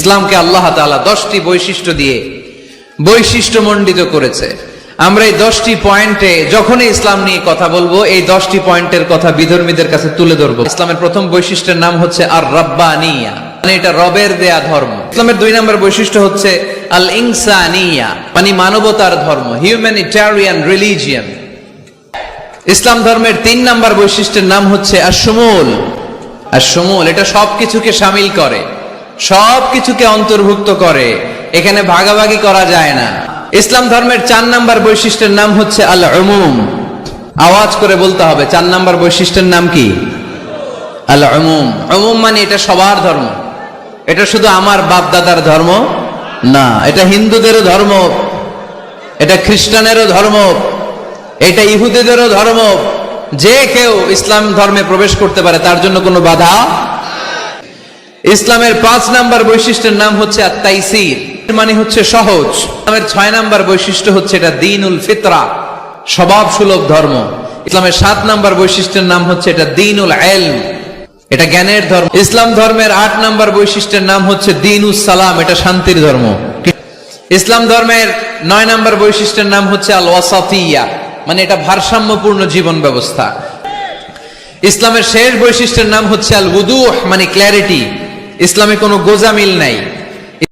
ইসলামকে আল্লাহ তাআলা দশটি বৈশিষ্ট্য দিয়ে বৈশিষ্ট্য মণ্ডিত করেছে। আমরা এই দশটি পয়েন্টে যখনই ইসলাম নিয়ে কথা বলব, এই দশটি পয়েন্টের কথা বিধর্মীদের কাছে তুলে ধরবো। ইসলামের প্রথম বৈশিষ্ট্যের নাম হচ্ছে আর রব্বানিয়া মানে এটা রবের দেয়া ধর্ম। ইসলামের দুই নম্বর বৈশিষ্ট্য হচ্ছে আল ইনসানিয়া মানে মানবতার ধর্ম হিউম্যানিটারিয়ান রিলিজিয়ান ইসলাম ধর্মের তিন নাম্বার বৈশিষ্ট্যের নাম হচ্ছে আর সমুল আর আসমুল এটা সবকিছুকে সামিল করে। সবকিছুকে অন্তর্ভুক্ত করে। এখানে ভাগাভাগি করা যায় না। ইসলাম ধর্মের চার নাম্বার বৈশিষ্ট্যের নাম হচ্ছে আল উমুম আওয়াজ করে বলতে হবে, চার নাম্বার বৈশিষ্ট্যের নাম কি? আল উমুম উমুম মানে এটা সবার ধর্ম। এটা শুধু আমার বাপ দাদার ধর্ম না, এটা হিন্দুদেরও ধর্ম, এটা খ্রিস্টানেরও ধর্ম, এটা ইহুদিদেরও ধর্ম। যে কেউ ইসলাম ধর্মে প্রবেশ করতে পারে, তার জন্য কোনো বাধা ইসলামের পাঁচ নাম্বার বৈশিষ্ট্যের নাম হচ্ছে আত্মাইসির মানে হচ্ছে সহজ। ইসলামের ছয় নাম্বার বৈশিষ্ট্য হচ্ছে এটা দিনুল ফিতরা স্বভাব সুলভ ধর্ম। ইসলামের সাত নাম্বার বৈশিষ্ট্যের নাম হচ্ছে এটা দিনুল এলম, এটা জ্ঞানের ধর্ম। ইসলাম ধর্মের আট নাম্বার বৈশিষ্ট্যের নাম হচ্ছে দিনুস সালাম, এটা শান্তির ধর্ম। ইসলাম ধর্মের নয় নাম্বার বৈশিষ্ট্যের নাম হচ্ছে আল ওয়াসাফিয়া মানে এটা ভারসাম্যপূর্ণ জীবন ব্যবস্থা। ইসলামের শেষ বৈশিষ্ট্যের নাম হচ্ছে আল উদুহ মানে ক্ল্যারিটি ইসলামে কোনো গোজামিল নাই।